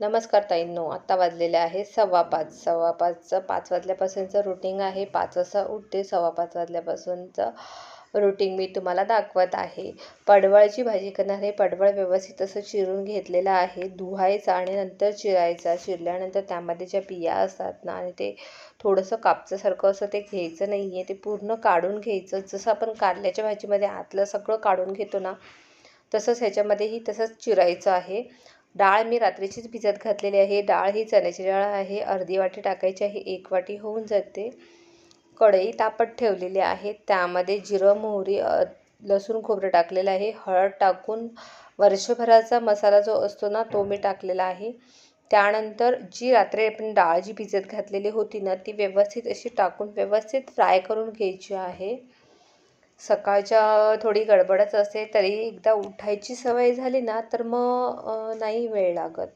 नमस्कार ताईंनो आत्ता वाजलेले आहे सव्वा पाच. सव्वा पाचचं पाच वाजल्यापासूनचं रुटीन आहे. पाच वाजता उठते सव्वा पाच वाजल्यापासूनचं रुटीन मी तुम्हाला दाखवत आहे. पडवळची भाजी करणार आहे पडवळ व्यवस्थित असं चिरून घेतलेलं आहे. धुवायचं आणि नंतर चिरायचा. चिरल्यानंतर त्यामध्ये ज्या बिया असतात ना आणि ते थोडंसं कापसासारखं असं ते घ्यायचं नाही आहे ते पूर्ण काढून घ्यायचं. जसं आपण कारल्याच्या भाजीमध्ये आतलं सगळं काढून घेतो ना तसंच ह्याच्यामध्येही तसंच चिरायचं आहे. डाळ मी रात्रीचीच भिजत घातलेली आहे. डाळ ही चण्याची डाळ आहे. अर्धी वाटी टाकायची आहे. एक वाटी होऊन जाते. कढई तापत ठेवलेली आहे. त्यामध्ये जिरं मोहरी लसूण खोबरं टाकलेलं आहे. हळद टाकून वर्षभराचा मसाला जो असतो ना तो मी टाकलेला आहे. त्यानंतर जी रात्री आपण डाळ जी भिजत घातलेली होती ना ती व्यवस्थित अशी टाकून व्यवस्थित फ्राय करून घ्यायची आहे. सकाळच्या थोडी गडबडच असते तरी एकदा उठायची सवय झाली ना तर मग नाही वेळ लागत.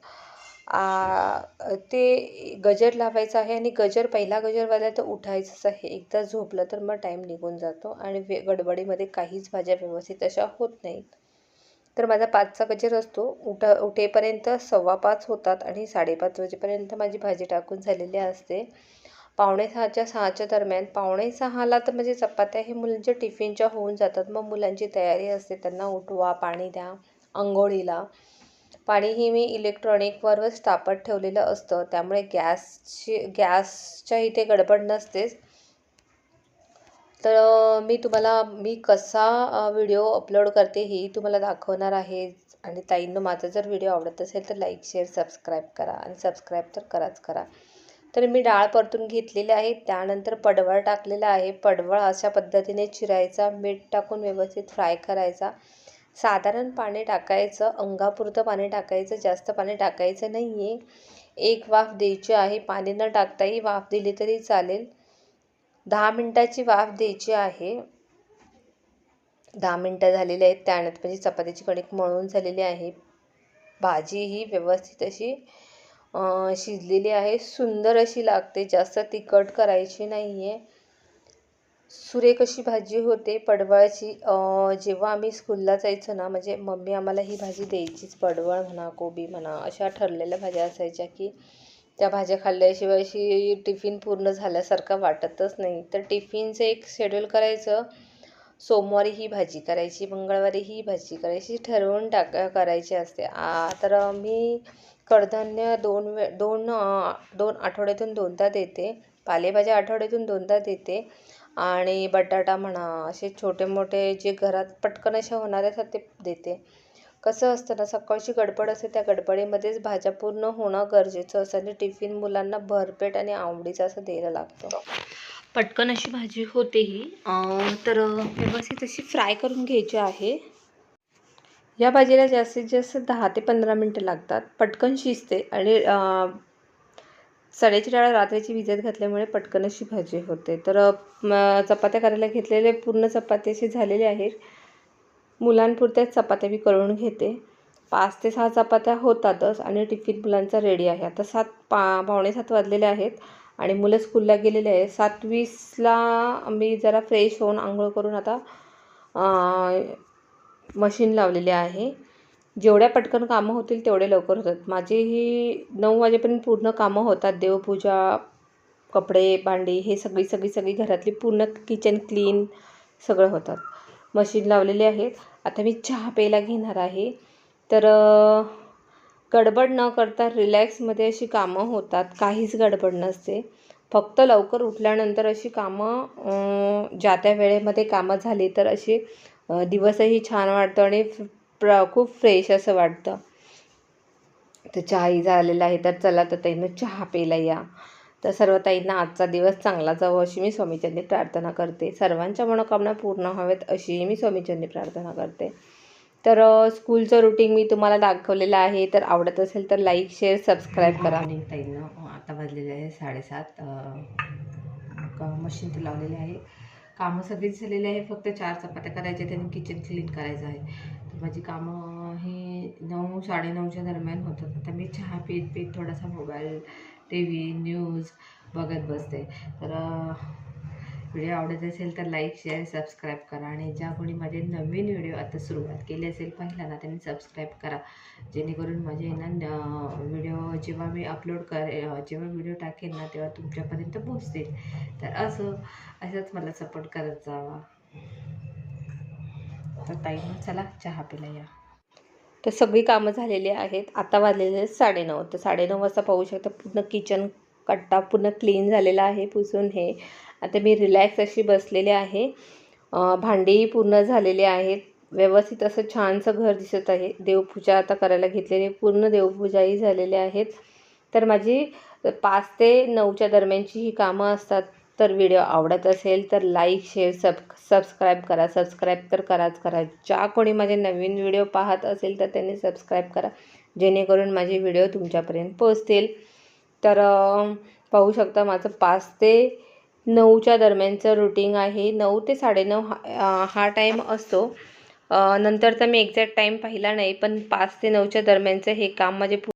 ते गजर लावायचं आहे आणि गजर पहिला गजर वाजला तर उठायचंच आहे. एकदा झोपलं तर मग टाईम निघून जातो आणि वे गडबडीमध्ये काहीच भाज्या व्यवस्थित अशा होत नाहीत. तर माझा पाचचा गजर असतो. उठ उठेपर्यंत सव्वा पाच होतात आणि साडेपाच वाजेपर्यंत माझी भाजी टाकून झालेली असते. पावणे सहाच्या सहाच्या दरम्यान. पावणे सहाला तर म्हणजे चपात्या हे मुलांच्या टिफिनच्या होऊन जातात. मग मुलांची तयारी असते. त्यांना उठवा पाणी द्या आंघोळीला. पाणी हे मी इलेक्ट्रॉनिकवरच तापत ठेवलेलं असतं. त्यामुळे गॅसची गॅसच्या इथे गडबड नसतेच. तर मी तुम्हाला मी कसा व्हिडिओ अपलोड करते हेही तुम्हाला दाखवणार आहे. आणि ताईंनो माझा जर व्हिडिओ आवडत असेल तर लाईक शेअर सबस्क्राईब करा. आणि सबस्क्राईब तर कराच करा. तर मी डाळ परतून घेतलेली आहे. त्यानंतर पडवळ टाकलेला आहे. पडवळ अशा पद्धतीने चिरायचा मीठ टाकून व्यवस्थित फ्राय करायचा. साधारण पाणी टाकायचं अंगापुरतं पाणी टाकायचं जास्त पाणी टाकायचं नाही आहे एक वाफ द्यायची आहे. पाणी न टाकताही वाफ दिली तरी चालेल. दहा मिनटाची वाफ द्यायची आहे. दहा मिनटं झालेली आहेत. त्यानंतर म्हणजे चपातीची कणिक मळून झालेली आहे. भाजी ही व्यवस्थित अशी शिजलेली आहे. सुंदर अशी लागते. जास्त तिखट करायची नाही आहे सुरेख अशी भाजी होते? पडवळाची. जेव्हा आम्ही स्कूलला जायचो ना म्हणजे मम्मी आम्हाला ही भाजी द्यायचीच. पडवळ म्हणा कोबी म्हणा अशा ठरलेल्या भाज्या असायच्या की त्या भाज्या खाल्ल्याशिवाय अशी टिफिन पूर्ण झाल्यासारखं वाटतच नाही. तर टिफिनचं एक शेड्यूल करायचं. सोमवारी ही भाजी करायची मंगळवारी ही भाजी करायची ठरवून टाका करायची असते. तर मी कडधान्य दोन वे दोन दोन आठवड्यातून दोनदा देते. पालेभाज्या आठवड्यातून दोनदा देते. आणि बटाटा म्हणा असे छोटे मोठे जे घरात पटकन अशा होणारे असतात ते देते. कसं असतं ना सकाळची गडबड असते त्या गडबडीमध्येच भाज्या पूर्ण होणं गरजेचं असतं आणि टिफिन मुलांना भरपेट आणि आवडीचं असं द्यायला लागतं. पटकन अशी भाजी होते ही तर व्यवस्थित अशी फ्राय करून घ्यायची आहे. या भाजीला जास्तीत जास्त दहा ते पंधरा मिनटं लागतात. पटकन शिजते आणि सड्याची डाळ रात्रीची भिजत घातल्यामुळे पटकन अशी भाजी होते. तर चपात्या करायला घेतलेले पूर्ण चपाती असे झालेले आहेत. मुलांपुरत्याच चपात्या मी करून घेते. पाच ते सहा चपात्या होतातच आणि टिफिन मुलांचा रेडी आहे. आता सात पा पावणे सात वाजलेले आहेत आणि मुलं स्कूलला गेलेले आहे सात वीसला मी जरा फ्रेश होऊन आंघोळ करून आता मशीन लावलेली आहे. जेवढ्या पटकन कामं होतील तेवढे लवकर होतात. माझी ही नऊ वाजेपर्यंत पूर्ण कामं होतात. देवपूजा कपडे भांडी हे सगळी सगळी सगळी घरातली पूर्ण किचन क्लीन सगळं होतात. मशीन लावलेली आहेत आता मी चहा प्यायला घेणार आहे. तर गडबड न करता रिलॅक्समध्ये अशी कामं होतात. काहीच गडबड नसते. फक्त लवकर उठल्यानंतर अशी कामं ज्या त्या वेळेमध्ये कामं झाली तर अशी दिवसही छान वाटतो आणि प्र खूप फ्रेश असं वाटतं. तर चहाही झालेला आहे तर चला तर ताईनं चहा प्यायला या. तर सर्व ताईंना आजचा दिवस चांगला जावं अशी मी स्वामीचंदी प्रार्थना करते. सर्वांच्या मनोकामना पूर्ण व्हावेत अशी मी स्वामीचंदी प्रार्थना करते. तर स्कूलचं रुटीन मी तुम्हाला दाखवलेलं आहे. तर आवडत असेल तर लाईक शेअर सबस्क्राईब करा. हो, आणि ताईनं आता वाजलेले आहे साडेसात. मशीन तर लावलेले आहे. कामं सगळीच झालेली आहे फक्त चार चपात्या करायच्या आणि किचन क्लीन करायचं आहे. तर माझी कामं हे नऊ साडेनऊच्या दरम्यान होतात. आता मी चहा पीत पीत थोडासा मोबाईल टी व्ही न्यूज बघत बसते. तर व्हिडिओ आवडत असेल तर लाईक शेअर सबस्क्राईब करा आणि ज्या कोणी माझे नवीन व्हिडिओ आता सुरुवात केली असेल पहिला ना त्यांनी सबस्क्राईब करा. जेणेकरून माझे ना व्हिडिओ जेव्हा मी अपलोड करे जेव्हा व्हिडिओ टाकेन ना तेव्हा तुमच्यापर्यंत पोहोचतील. तर असं असंच मला सपोर्ट करत जावा. तर ताई मग चला चहा पिला या. तर सगळी कामं झालेली आहेत. आता वाजलेले आहेत साडेनऊ. तर साडेनऊ वाजता पाहू शकता पूर्ण किचन कट्टा पूर्ण क्लीन झालेला आहे पुसून हे. आता मी रिलॅक्स अशी बसलेले आहे. भांडेही भांडीही पूर्ण झालेले आहेत व्यवस्थित असं छानसं घर दिसत आहे. देवपूजा आता करायला घेतलेली पूर्ण देवपूजाही झालेल्या आहेत. तर माझी पाच ते नऊच्या दरम्यानची ही कामं असतात. तर व्हिडिओ आवडत असेल तर लाईक शेअर सब सबस्क्राईब करा. सबस्क्राईब तर कराच करा. ज्या कोणी माझे नवीन व्हिडिओ पाहत असेल तर त्यांनी सबस्क्राईब करा. जेणेकरून माझे व्हिडिओ तुमच्यापर्यंत पोचतील तर पाहू शकता माझं पाच ते नऊच्या दरम्यानचं रुटीन आहे. नऊ ते साडेनऊ हा हा टाईम असतो. नंतरचा मी एक्झॅक्ट टाईम पाहिला नाही पण पाच ते नऊच्या दरम्यानचं हे काम माझे पू